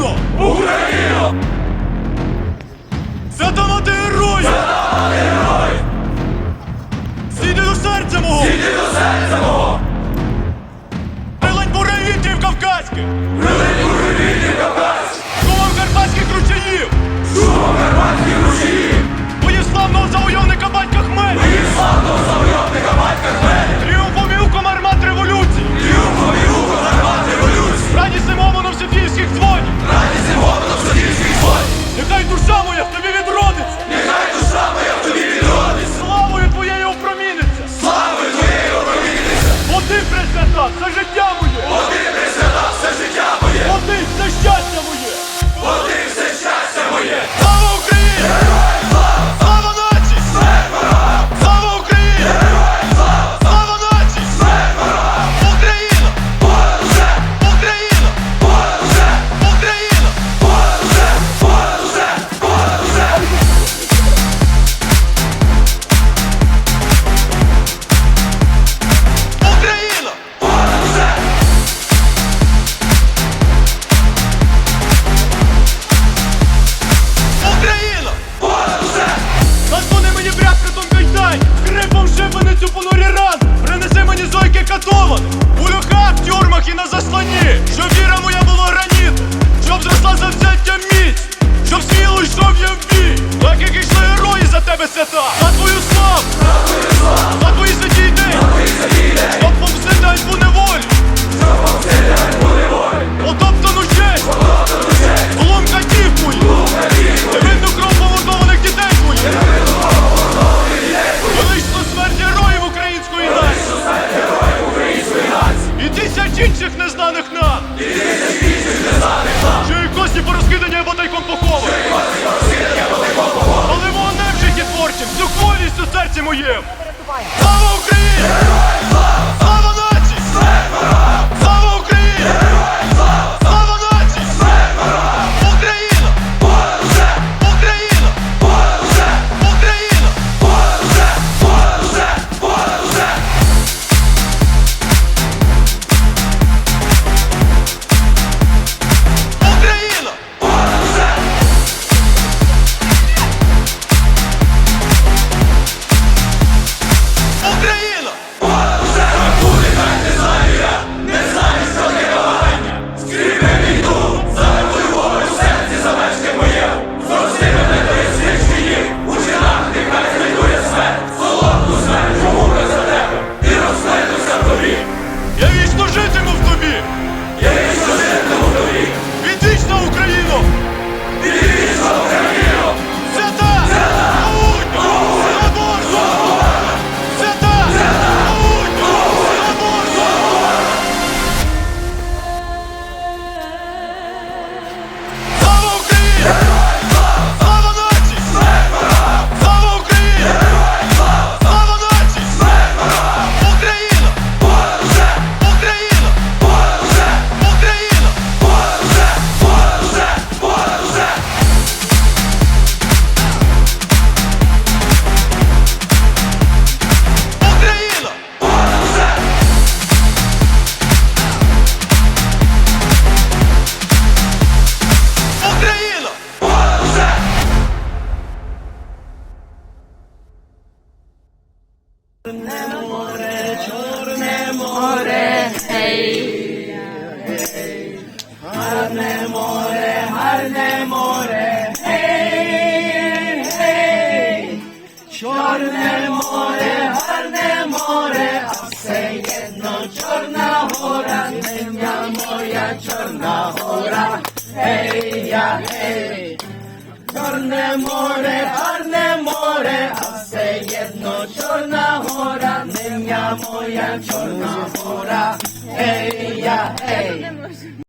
Україно! Україно! Затамати герой! Затамати герой! Сіди до серця мого! Сіди до серця мого! Прилань буревітрів кавказьких! Прилань життя! катованих. великом поховано. Але вогнем житті творчим, духовність у серці моєм. Слава Україні! море, гей, гей, гарне море, гарне море, гей, гей, чорне море, гарне море, а все єдно чорна гора, земля моя, чорна гора, гей, я, гей, чорне море, гарне море, а все єдно чорна гора. moja czarna chora. Hej, ja, hej.